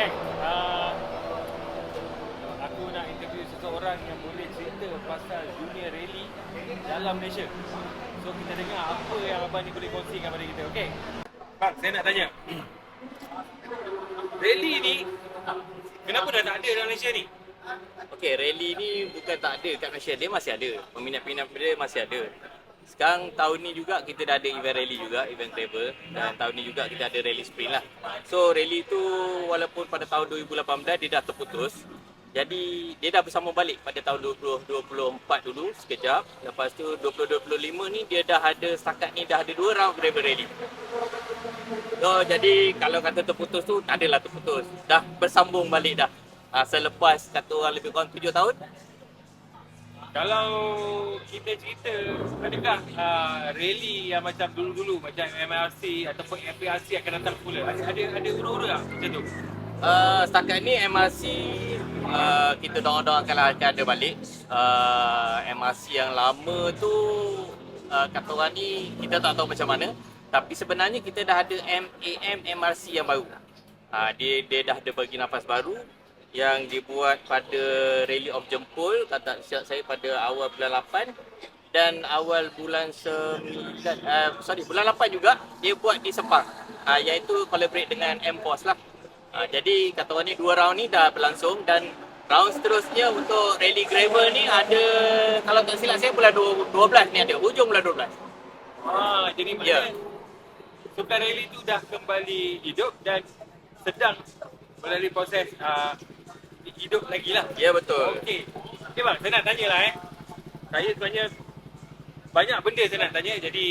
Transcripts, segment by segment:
kan uh, Aku nak interview seseorang yang boleh cerita pasal dunia rally dalam Malaysia So kita dengar apa yang abang ni boleh kongsikan pada kita, okay? Bang, saya nak tanya Rally ni Kenapa dah tak ada dalam Malaysia ni? Okey, rally ni bukan tak ada kat Malaysia. Dia masih ada. Peminat-peminat dia masih ada. Sekarang tahun ni juga kita dah ada event rally juga, event travel. Dan tahun ni juga kita ada rally sprint lah. So rally tu walaupun pada tahun 2018 dia dah terputus. Jadi dia dah bersama balik pada tahun 2024 dulu sekejap. Lepas tu 2025 ni dia dah ada setakat ni dah ada dua round travel rally. So jadi kalau kata terputus tu tak adalah terputus. Dah bersambung balik dah. Ha, selepas kata orang lebih kurang 7 tahun Kalau kita cerita Adakah uh, rally yang macam dulu-dulu Macam MRC ataupun FPRC akan datang pula Ada ada, ura-ura tak macam tu? Uh, setakat ni MRC uh, kita doang-doangkan akan ada balik. Uh, MRC yang lama tu uh, kata orang ni kita tak tahu macam mana. Tapi sebenarnya kita dah ada MAM MRC yang baru. Uh, dia dia dah ada bagi nafas baru yang dibuat pada Rally of Jempol kata siap saya pada awal bulan 8 dan awal bulan 9 uh, sorry bulan 8 juga dia buat di Sepang. Uh, iaitu collaborate dengan MPOS lah. Uh, jadi kata orang ni dua round ni dah berlangsung dan round seterusnya untuk rally gravel ni ada kalau tak silap saya bulan 12 ni ada hujung bulan 12 Ah, jadi Ya. maknanya Sukan rally tu dah kembali hidup dan sedang melalui proses uh, hidup lagi lah ya betul Okey. Okey bang, saya nak tanya lah eh. Saya sebenarnya banyak benda saya nak tanya jadi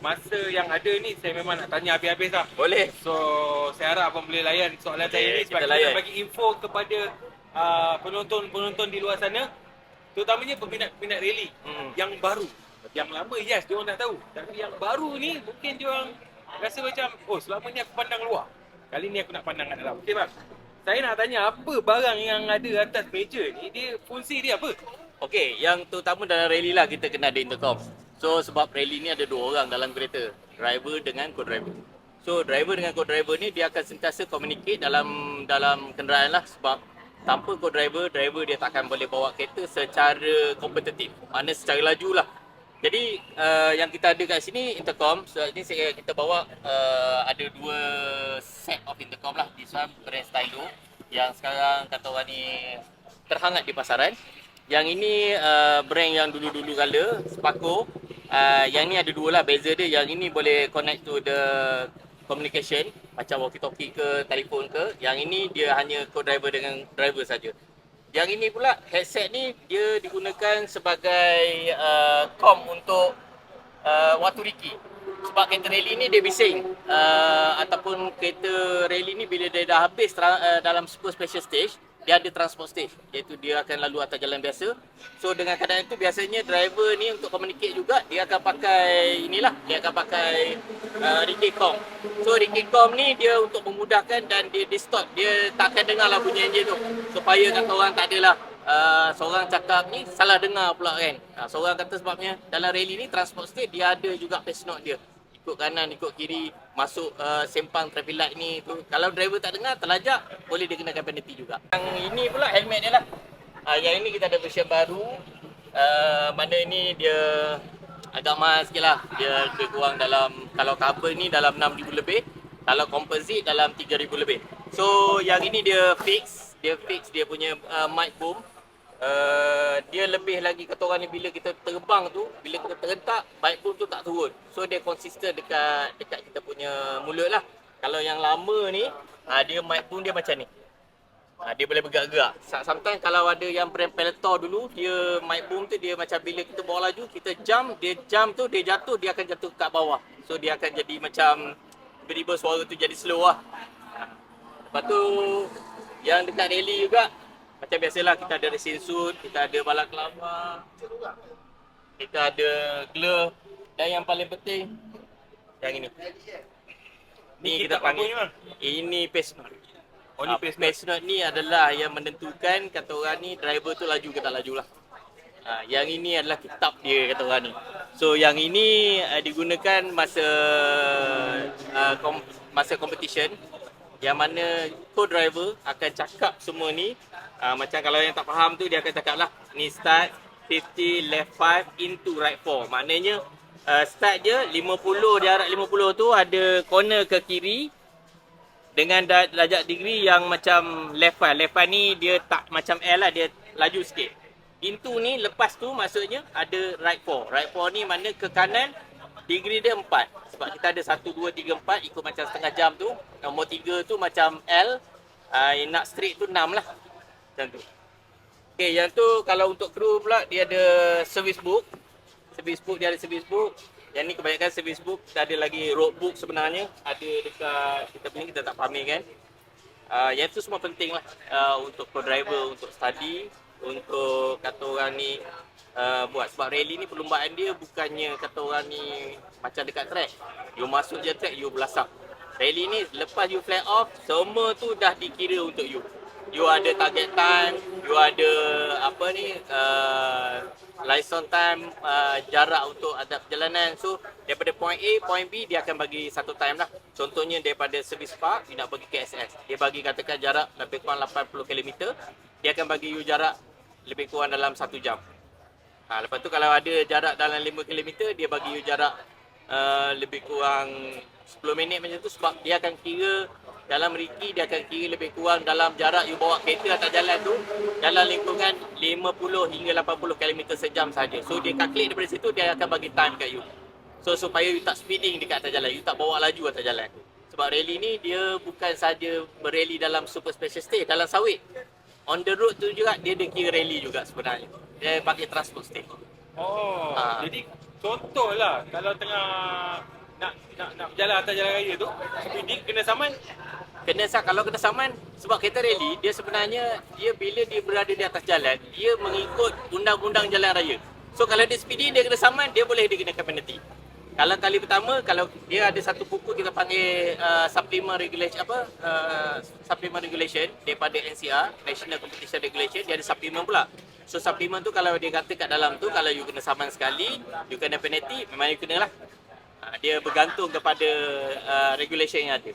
masa yang ada ni saya memang nak tanya habis-habis lah. boleh So saya harap abang boleh layan soalan Okey, saya ni sebab kita kita nak bagi info kepada uh, penonton-penonton di luar sana terutamanya peminat-peminat rally Hmm. yang baru. Yang lama yes dia orang tak tahu. Tapi yang baru ni mungkin dia orang rasa macam oh selama ni aku pandang luar. Kali ni aku nak pandang kat dalam. Okey bang. Saya nak tanya apa barang yang ada atas meja ni dia fungsi dia apa? Okey, yang terutama dalam rally lah kita kena ada intercom. So sebab rally ni ada dua orang dalam kereta, driver dengan co-driver. So driver dengan co-driver ni dia akan sentiasa communicate dalam dalam kenderaan lah sebab tanpa co-driver, driver dia tak akan boleh bawa kereta secara kompetitif. Mana secara laju lah. Jadi uh, yang kita ada kat sini intercom. So ini saya kita bawa uh, ada dua set of intercom lah. This one brand Stylo yang sekarang kata orang ni terhangat di pasaran. Yang ini uh, brand yang dulu-dulu kala, Spaco. Uh, yang ni ada dua lah, beza dia. Yang ini boleh connect to the communication macam walkie-talkie ke, telefon ke. Yang ini dia hanya co-driver dengan driver saja. Yang ini pula headset ni dia digunakan sebagai uh, com untuk uh, waktu riki. Sebab kereta rally ni dia bising uh, ataupun kereta rally ni bila dia dah habis uh, dalam super special stage dia ada transport stage iaitu dia akan lalu atas jalan biasa. So dengan keadaan itu biasanya driver ni untuk communicate juga dia akan pakai inilah dia akan pakai uh, Rikicom. So Rikicom ni dia untuk memudahkan dan dia distort dia tak akan dengar lah bunyi enjin tu supaya kata orang tak adalah uh, seorang cakap ni salah dengar pula kan. Uh, seorang kata sebabnya dalam rally ni transport stage dia ada juga pace note dia ikut kanan, ikut kiri, masuk uh, sempang traffic light ni tu. Kalau driver tak dengar, terlajak, boleh dia kenakan penalty juga. Yang ini pula helmet dia lah. Uh, yang ini kita ada version baru. Uh, mana ini dia agak mahal sikit lah. Dia lebih kurang dalam, kalau cover ni dalam 6,000 lebih. Kalau composite dalam 3,000 lebih. So yang ini dia fix. Dia fix dia punya uh, mic boom. Uh, dia lebih lagi kata orang ni bila kita terbang tu bila kita terhentak baik pun tu tak turun. So dia konsisten dekat dekat kita punya mulut lah. Kalau yang lama ni uh, dia mic boom dia macam ni. Uh, dia boleh bergerak-gerak. Sometimes kalau ada yang brand Peloton dulu dia mic boom tu dia macam bila kita bawa laju kita jump dia jump tu dia jatuh dia akan jatuh kat bawah. So dia akan jadi macam tiba-tiba suara tu jadi slow lah. Lepas tu yang dekat rally juga macam biasalah kita ada racing suit, kita ada balak kelapa, kita ada glove dan yang paling penting yang ini. Ni Ni kita panggil ini pace note. Oh ni Ah, pace note. pace note ni adalah yang menentukan kata orang ni driver tu laju ke tak laju lah. Ha, yang ini adalah kitab dia kata orang ni. So yang ini uh, digunakan masa uh, kom- masa competition yang mana co-driver akan cakap semua ni uh, macam kalau yang tak faham tu dia akan cakap lah ni start 50 left 5 into right 4 maknanya uh, start je 50 jarak 50 tu ada corner ke kiri dengan da- darjah degree yang macam left 5 left 5 ni dia tak macam L lah dia laju sikit. Into ni lepas tu maksudnya ada right 4 right 4 ni mana ke kanan degree dia 4 sebab kita ada 1, 2, 3, 4 ikut macam setengah jam tu nombor 3 tu macam L uh, nak straight tu 6 lah macam tu Okay, yang tu kalau untuk kru pula dia ada service book. Service book dia ada service book. Yang ni kebanyakan service book dia ada lagi road book sebenarnya. Ada dekat kita punya kita tak pamer kan. Uh, yang tu semua penting lah uh, untuk co-driver, untuk study, untuk kata orang ni uh, buat. Sebab rally ni perlumbaan dia bukannya kata orang ni macam dekat track. You masuk je track, you belasap. Rally ni lepas you fly off, semua tu dah dikira untuk you you ada target time, you ada apa ni uh, license time, uh, jarak untuk ada perjalanan. So daripada point A, point B dia akan bagi satu time lah. Contohnya daripada service park you nak pergi ke SS. Dia bagi katakan jarak lebih kurang 80 km, dia akan bagi you jarak lebih kurang dalam satu jam. Ha, lepas tu kalau ada jarak dalam 5 km, dia bagi you jarak uh, lebih kurang 10 minit macam tu sebab dia akan kira dalam Riki dia akan kira lebih kurang dalam jarak you bawa kereta atas jalan tu dalam lingkungan 50 hingga 80 km sejam saja. So dia calculate daripada situ dia akan bagi time kat you. So supaya you tak speeding dekat atas jalan, you tak bawa laju atas jalan. Sebab rally ni dia bukan saja berrally dalam super special stage, dalam sawit. On the road tu juga dia ada kira rally juga sebenarnya. Dia pakai transport stage. Oh, Ha. jadi contohlah kalau tengah nak nak nak berjalan atas jalan raya tu, speeding kena saman. Kena sa kalau kena saman sebab kereta rally dia sebenarnya dia bila dia berada di atas jalan dia mengikut undang-undang jalan raya. So kalau dia speedy dia kena saman dia boleh dikenakan penalty. Kalau kali pertama kalau dia ada satu buku kita panggil uh, supplement regulation apa uh, supplement regulation daripada NCR National Competition Regulation dia ada supplement pula. So supplement tu kalau dia kata kat dalam tu kalau you kena saman sekali you kena penalty memang you kena lah. Uh, dia bergantung kepada uh, regulation yang ada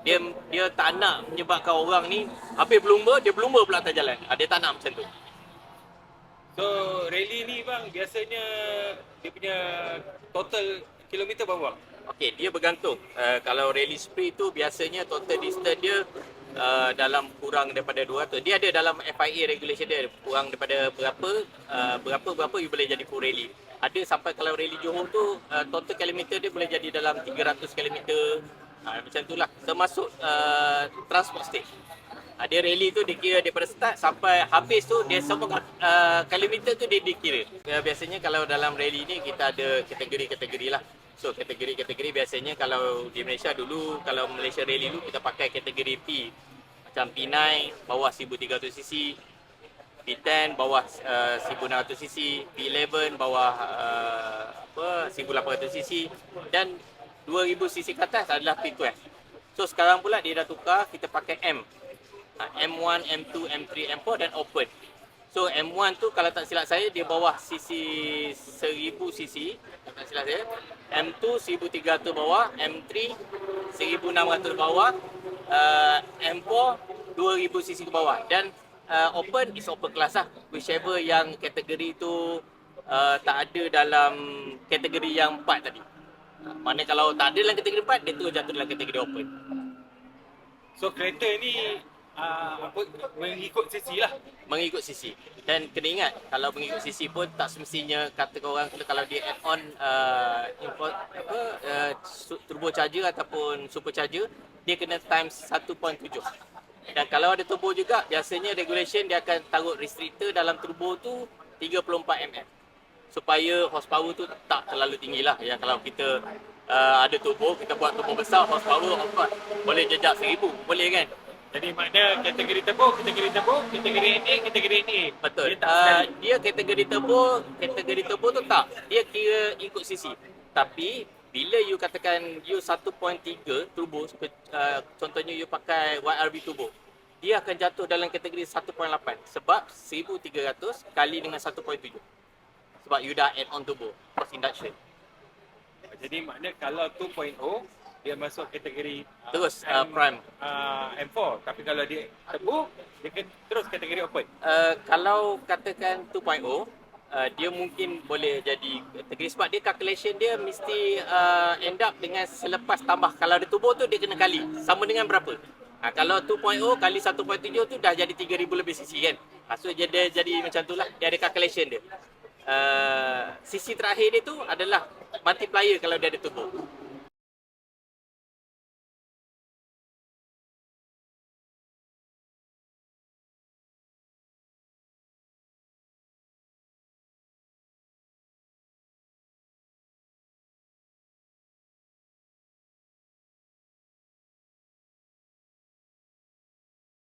dia dia tak nak menyebabkan orang ni habis berlumba dia berlumba pula atas jalan. Ha, dia tak nak macam tu. So rally ni bang biasanya dia punya total kilometer berapa? bang? Okey, dia bergantung. Uh, kalau rally sprint tu biasanya total distance dia uh, dalam kurang daripada 200. Dia ada dalam FIA regulation dia kurang daripada berapa uh, berapa berapa you boleh jadi full rally. Ada sampai kalau rally Johor tu uh, total kilometer dia boleh jadi dalam 300 km. Ha, macam itulah termasuk uh, transport stage. Ha, dia rally tu dia kira daripada start sampai habis tu dia semua uh, kilometer tu dia dikira. Ya, biasanya kalau dalam rally ni kita ada kategori-kategori lah. So kategori-kategori biasanya kalau di Malaysia dulu kalau Malaysia rally dulu kita pakai kategori P. Macam P9 bawah 1300cc, P10 bawah uh, 1600cc, P11 bawah uh, apa 1800cc dan 2000cc ke atas adalah P12. So sekarang pula dia dah tukar kita pakai M. Ha, M1, M2, M3, M4 dan open. So M1 tu kalau tak silap saya dia bawah cc 1000cc kalau tak silap saya. M2 1300 bawah, M3 1600 bawah, uh, M4 2000cc ke bawah dan uh, open is open class lah. Whichever yang kategori tu uh, tak ada dalam kategori yang 4 tadi. Ha, Mana kalau tak ada dalam kategori 4 dia tu jatuh dalam kategori open. So kereta ni uh, apa mengikut sisi lah. mengikut sisi. Dan kena ingat kalau mengikut sisi pun tak semestinya kata orang kalau dia add on uh, import, apa uh, su- turbo charger ataupun super charger dia kena times 1.7 dan kalau ada turbo juga biasanya regulation dia akan taruh restrictor dalam turbo tu 34 mm supaya horsepower tu tak terlalu tinggi lah. Ya kalau kita uh, ada turbo kita buat turbo besar horsepower of course boleh jejak 1000 boleh kan Jadi makna kategori turbo, kategori turbo, kategori NA, kategori NA. Betul. Dia tak uh, sekali. dia kategori turbo, kategori turbo tu tak. Dia kira ikut sisi. Tapi bila you katakan you 1.3 turbo, uh, contohnya you pakai YRB turbo, dia akan jatuh dalam kategori 1.8 sebab 1300 kali dengan 1.7. Sebab you dah add on turbo, cross induction. Jadi makna kalau 2.0 dia masuk kategori uh, Terus, uh, prime. uh, M4 tapi kalau dia turbo dia terus kategori open Uh, kalau katakan 2.0 uh, dia mungkin boleh jadi kategori. Sebab dia calculation dia mesti uh, end up dengan selepas tambah. Kalau ada turbo tu dia kena kali. Sama dengan berapa? Ha, kalau 2.0 kali 1.7 tu dah jadi 3000 lebih cc kan? Ha, so dia, dia jadi macam tu lah. Dia ada calculation dia. Uh, cc terakhir dia tu adalah multiplier kalau dia ada turbo